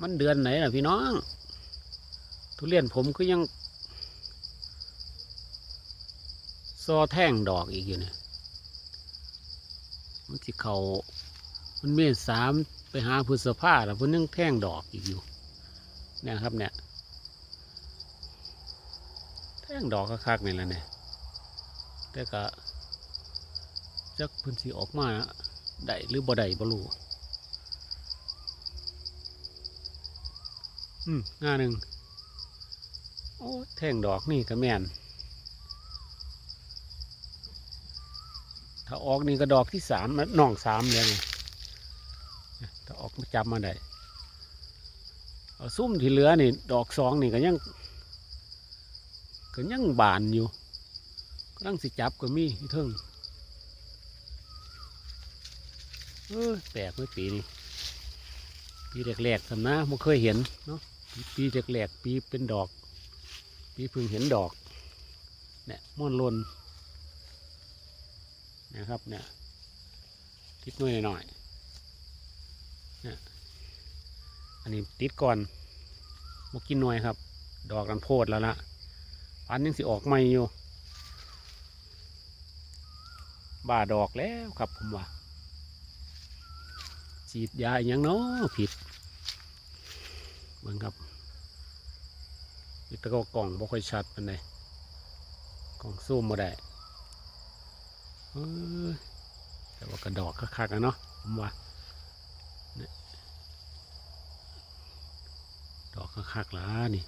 มันเดือนไหนล่ะพี่น้อง ทุเรียนผมก็ยัง ซอแท่งดอกอีกอยู่เนี่ย มันสิเขามันเมษสามไปหาพฤษภาแล้วเพิ่นยังแท่งดอกอีกอยู่ เนี่ยครับเนี่ย แท่งดอกคักๆนี่แหละเนี่ย แต่ก็จักพิ่นสิออกมาได้หรือบ่ได้บ่รู้อืม งาหนึ่งโอ้แท่งดอกนี่ก็แม่นถ้าออกนี่ก็ดอกที่สามน่องสามเลยถ้าออกมาจับมาได้เอาซุ่มที่เหลือนี่ ดอกสองนี่ก็ยังก็ยังบานอยู่ก็ตั้งสิจับก็มีที่เทิงเออแปลกเมื่อปีนี้ปีแรกๆสำนะไม่เคยเห็นเนาะ ปีปีแรกปีเป็นดอก ปีเพิ่งเห็นดอกเนี่ยม่วนลนนะครับเนี่ยติดน่อยหน่อยๆเนี่ยอันนี้ติดก่อนบกินหน่อยครับ ดอกกันโพดแล้วละอันยังสิออกใหม่อยู่บ่าดอกแล้วครับผมว่าฉีดยาอย่างเนาะผิด เหมือนครับอีกตะกกล่องบ่ค่อยชัดปานใดกล่องซูมบ่ได้แต่ว่ากระดอกคักๆอะเนาะผมว่าเนี่ยดอกคักๆล่ะนี่